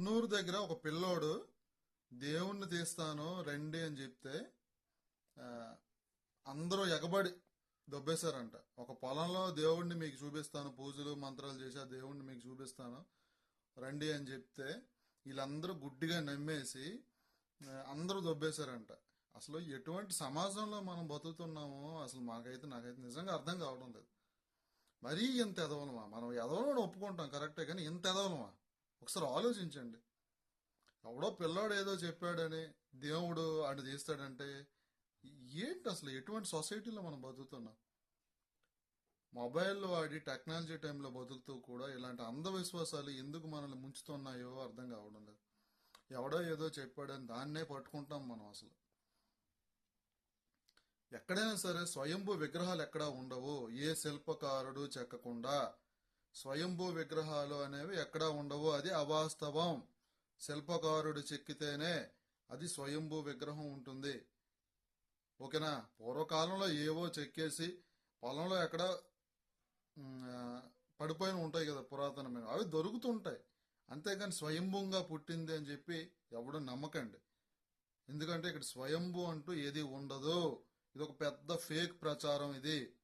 కర్నూలు దగ్గర ఒక పిల్లోడు దేవుణ్ణి తీస్తాను రండి అని చెప్తే అందరూ ఎగబడి దొబ్బేశారంట. ఒక పొలంలో దేవుణ్ణి మీకు చూపిస్తాను పూజలు మంత్రాలు చేసి ఆ దేవుణ్ణి మీకు చూపిస్తాను రండి అని చెప్తే వీళ్ళందరూ గుడ్డిగా నమ్మేసి అందరూ దొబ్బేశారంట. అసలు ఎటువంటి సమాజంలో మనం బతుకుతున్నామో అసలు మాకైతే నాకైతే నిజంగా అర్థం కావడం లేదు. మరీ ఇంత ఎదవలమా మనం ఎదవలమని ఒప్పుకుంటాం కరెక్టే కానీ ఇంత ఎదవలమా ఒకసారి ఆలోచించండి. ఎవడో పిల్లాడు ఏదో చెప్పాడని దేవుడు అటు తీస్తాడంటే ఏంటి అసలు ఎటువంటి సొసైటీలో మనం బతుకుతున్నాం? మొబైల్ వాడి టెక్నాలజీ టైంలో బతుకుతూ కూడా ఇలాంటి అంధవిశ్వాసాలు ఎందుకు మనల్ని ముంచుతున్నాయో అర్థం కావడం లేదు. ఎవడో ఏదో చెప్పాడని దాన్నే పట్టుకుంటాం మనం అసలు. ఎక్కడైనా సరే స్వయంభూ విగ్రహాలు ఎక్కడా ఉండవు. ఏ శిల్పకారుడు చెక్కకుండా స్వయంభూ విగ్రహాలు అనేవి ఎక్కడా ఉండవు అది అవాస్తవం. శిల్పకారుడు చెక్కితేనే అది స్వయంభూ విగ్రహం ఉంటుంది. ఓకేనా? పూర్వకాలంలో ఏవో చెక్కేసి పొలంలో ఎక్కడ పడిపోయిన ఉంటాయి కదా పురాతనమైన అవి దొరుకుతుంటాయి. అంతేగాని స్వయంభూంగా పుట్టింది అని చెప్పి ఎవడు నమ్మకండి. ఎందుకంటే ఇక్కడ స్వయంభూ అంటూ ఏది ఉండదు. ఇది ఒక పెద్ద ఫేక్ ప్రచారం ఇది.